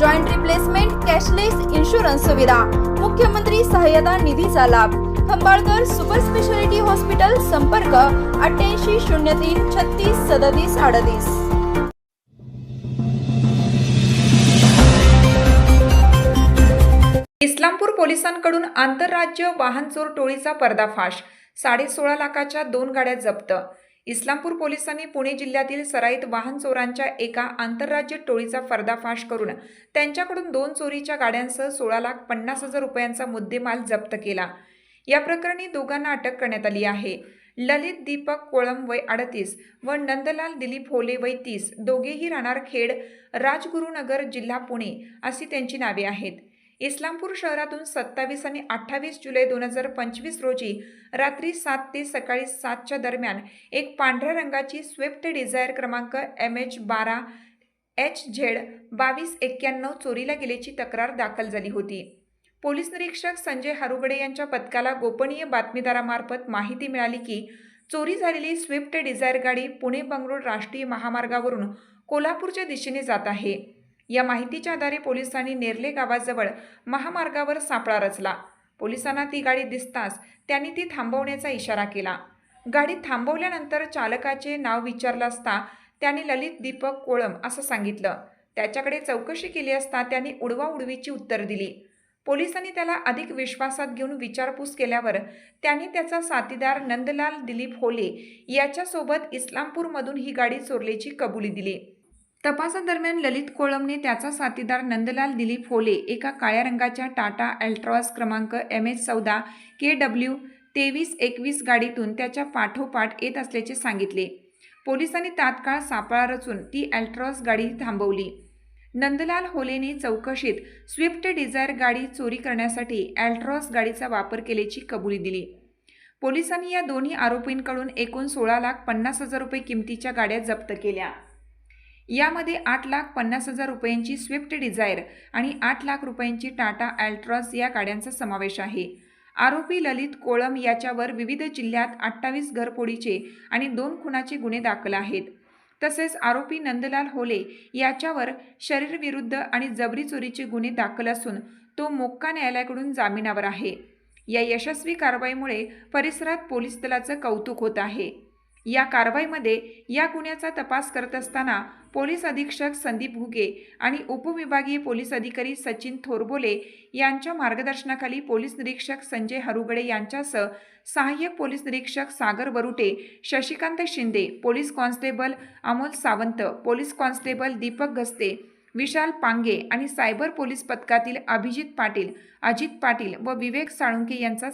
joint replacement cashless insurance सुविधा. मुख्यमंत्री सहाय्यता निधीचा लाभ. खंबाळकर सुपर स्पेशालिटी हॉस्पिटल संपर्क अठ्ठ्याऐंशी शून्य तीन छत्तीस सदतीस अडतीस. इस्लामपूर पोलिसांकडून आंतरराज्य वाहन चोर टोळीचा पर्दाफाश. साडेसोळा लाखाच्या दोन गाड्या जप्त. इस्लामपूर पोलिसांनी पुणे जिल्ह्यातील सराईत वाहन चोरांच्या एका आंतरराज्य टोळीचा पर्दाफाश करून त्यांच्याकडून दोन चोरीच्या गाड्यांसह सोळा लाख पन्नास हजार रुपयांचा मुद्देमाल जप्त केला. या प्रकरणी दोघांना अटक करण्यात आली आहे. ललित दीपक कोळम वय अडतीस व नंदलाल दिलीप होले वय तीस दोघेही राहणार खेड राजगुरुनगर जिल्हा पुणे अशी त्यांची नावे आहेत. इस्लामपूर शहरातून सत्तावीस आणि अठ्ठावीस जुलै दोन हजार पंचवीस रोजी रात्री सात ते सकाळी सातच्या दरम्यान एक पांढऱ्या रंगाची स्विफ्ट डिझायर क्रमांक एम एच बारा एच झेड बावीस एक्क्याण्णव चोरीला गेल्याची तक्रार दाखल झाली होती. पोलीस निरीक्षक संजय हारुगडे यांच्या पथकाला गोपनीय बातमीदारामार्फत माहिती मिळाली की चोरी झालेली स्विफ्ट डिझायर गाडी पुणे बंगळूर राष्ट्रीय महामार्गावरून कोल्हापूरच्या दिशेने जात आहे. या माहितीच्या आधारे पोलिसांनी नेर्ले गावाजवळ महामार्गावर सापळा रचला. पोलिसांना ती गाडी दिसताच त्यांनी ती थांबवण्याचा इशारा केला. गाडी थांबवल्यानंतर चालकाचे नाव विचारलं असता त्याने ललित दीपक कोळम असं सांगितलं. त्याच्याकडे चौकशी केली असता त्यांनी उडवा उडवीची उत्तर दिली. पोलिसांनी त्याला अधिक विश्वासात घेऊन विचारपूस केल्यावर त्यांनी त्याचा साथीदार नंदलाल दिलीप होले याच्यासोबत इस्लामपूरमधून ही गाडी चोरल्याची कबुली दिली. तपासादरम्यान ललित कोळमने त्याचा साथीदार नंदलाल दिलीप होले एका काळ्या रंगाच्या टाटा अल्ट्रॉस क्रमांक एम एच चौदा के डब्ल्यू तेवीस एकवीस गाडीतून त्याच्या पाठोपाठ येत असल्याचे सांगितले. पोलिसांनी तात्काळ सापळा रचून ती अल्ट्रॉस गाडी थांबवली. नंदलाल होलेने चौकशीत स्विफ्ट डिझायर गाडी चोरी करण्यासाठी अल्ट्रॉस गाडीचा वापर केल्याची कबुली दिली. पोलिसांनी या दोन्ही आरोपींकडून एकूण सोळा लाख पन्नास हजार रुपये किमतीच्या गाड्या जप्त केल्या. यामध्ये आठ लाख पन्नास हजार रुपयांची स्विफ्ट डिझायर आणि आठ लाख रुपयांची टाटा अल्ट्रॉस या गाड्यांचा समावेश आहे. आरोपी ललित कोळम याच्यावर विविध जिल्ह्यात अठ्ठावीस घरफोडीचे आणि दोन खुनाचे गुन्हे दाखल आहेत. तसेच आरोपी नंदलाल होले याच्यावर शरीरविरुद्ध आणि जबरी चोरीचे गुन्हे दाखल असून तो मोक्का न्यायालयाकडून जामिनावर आहे. या यशस्वी कारवाईमुळे परिसरात पोलीस दलाचं कौतुक होत आहे. या कारवाईमध्ये या गुन्ह्याचा तपास करत असताना पोलीस अधीक्षक संदीप घुगे आणि उपविभागीय पोलीस अधिकारी सचिन थोरबोले यांच्या मार्गदर्शनाखाली पोलीस निरीक्षक संजय हरुगडे यांच्यासह सहाय्यक पोलीस निरीक्षक Sagar Barute Shashikant Shinde police constable Amol Sawant police constable Deepak Gaste Vishal Pange आणि सायबर पोलीस पथकातील अभिजित पाटील अजित पाटील व विवेक साळुंके यांचा